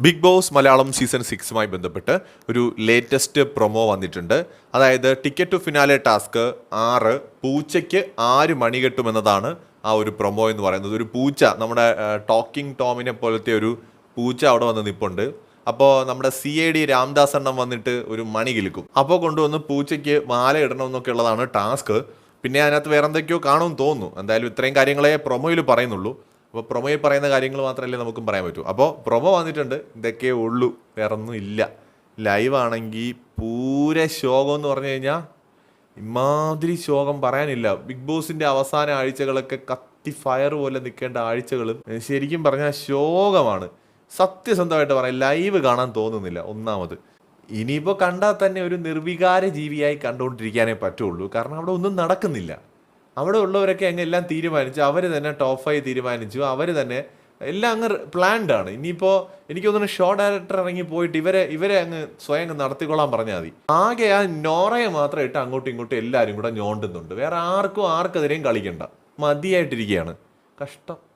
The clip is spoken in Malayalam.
ബിഗ് ബോസ് മലയാളം സീസൺ സിക്സുമായി ബന്ധപ്പെട്ട് ഒരു ലേറ്റസ്റ്റ് പ്രൊമോ വന്നിട്ടുണ്ട്. അതായത് ടിക്കറ്റ് ടു ഫിനാലെ ടാസ്ക് ആറ് പൂച്ചയ്ക്ക് ആര് മണി കെട്ടുമെന്നതാണ് ആ ഒരു പ്രൊമോ എന്ന് പറയുന്നത്. ഒരു പൂച്ച നമ്മുടെ ടോക്കിംഗ് ടോമിനെ പോലത്തെ ഒരു പൂച്ച അവിടെ വന്ന് നിപ്പുണ്ട്. അപ്പോൾ നമ്മുടെ സി ഐ ഡി രാംദാസ് എണ്ണം വന്നിട്ട് ഒരു മണി കിലുക്കും. അപ്പോൾ കൊണ്ടുവന്ന് പൂച്ചയ്ക്ക് മാല ഇടണം എന്നൊക്കെ ഉള്ളതാണ് ടാസ്ക് പിന്നെ അതിനകത്ത് വേറെ എന്തൊക്കെയോ കാണുമെന്ന് തോന്നുന്നു. എന്തായാലും ഇത്രയും കാര്യങ്ങളെ പ്രൊമോയിൽ പറയുന്നുള്ളൂ. അപ്പോൾ പ്രൊമോയിൽ പറയുന്ന കാര്യങ്ങൾ മാത്രമല്ലേ നമുക്കും പറയാൻ പറ്റൂ. അപ്പോൾ പ്രൊമോ വന്നിട്ടുണ്ട്. ഇതൊക്കെ ഉള്ളൂ. വേറെ ഒന്നും ഇല്ല. ലൈവ് ആണെങ്കിൽ പൂര ശോകം എന്ന് പറഞ്ഞു കഴിഞ്ഞാൽ ഇമാതിരി ശോകം പറയാനില്ല. ബിഗ് ബോസിന്റെ അവസാന ആഴ്ചകളൊക്കെ കത്തി ഫയർ പോലെ നിൽക്കേണ്ട ആഴ്ചകളും ശരിക്കും പറഞ്ഞാൽ ശോകമാണ്. സത്യസന്ധമായിട്ട് പറയാം ലൈവ് കാണാൻ തോന്നുന്നില്ല. ഒന്നാമത്. ഇനിയിപ്പോൾ കണ്ടാൽ തന്നെ ഒരു നിർവികാര ജീവിയായി കണ്ടുകൊണ്ടിരിക്കാനേ പറ്റുള്ളൂ. കാരണം അവിടെ ഒന്നും നടക്കുന്നില്ല. അവിടെ ഉള്ളവരൊക്കെ അങ്ങ് എല്ലാം തീരുമാനിച്ചു അവർ തന്നെ ടോപ്പ് ആയി തീരുമാനിച്ചു അവർ തന്നെ എല്ലാം അങ്ങ് പ്ലാൻഡ് ആണ്. ഇനിയിപ്പോൾ എനിക്ക് തോന്നുന്നു ഷോ ഡയറക്ടർ ഇറങ്ങി പോയിട്ട് ഇവരെ ഇവരെ അങ്ങ് സ്വയം അങ്ങ് നടത്തിക്കൊള്ളാൻ പറഞ്ഞാൽ മതി. ആകെ ആ നോറയെ മാത്രം ഇട്ട് അങ്ങോട്ടും ഇങ്ങോട്ടും എല്ലാവരും കൂടെ ഞോണ്ടുന്നുണ്ട്. വേറെ ആർക്കും ആർക്കെതിരെയും കളിക്കണ്ട. മതിയായിട്ടിരിക്കുകയാണ് കഷ്ടം.